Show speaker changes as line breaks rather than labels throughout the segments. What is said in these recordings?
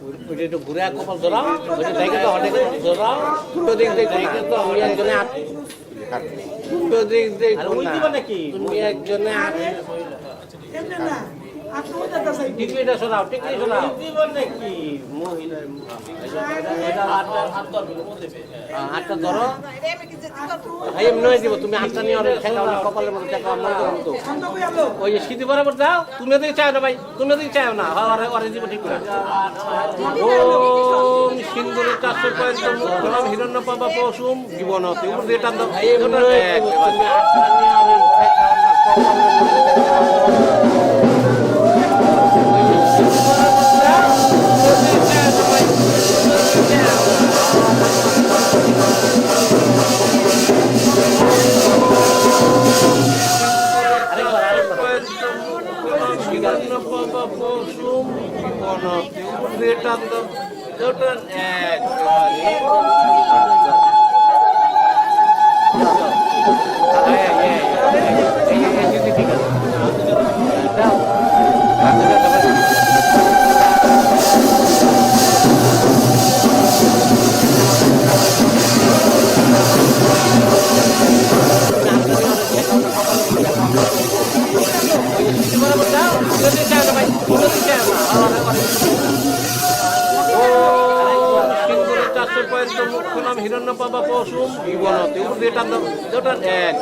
ওইটা একটু ঘুরে কপাল ধরাও ওইটা দেখে তো হটে ধরাও পুরো দিক দিয়ে দেখে তো আমি একজনে পুরো দিক দিয়ে নাকি তুমি একজনে টিকলিটা হয়ে হ্যাঁ হিরণ্য পশুম জীবন হিরণ্য পাবা নাম জীবনতে উপর দিয়ে জীবন দাও দুটো এক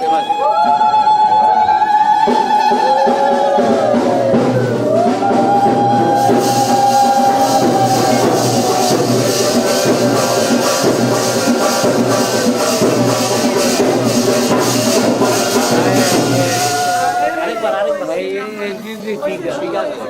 ঠিক আছে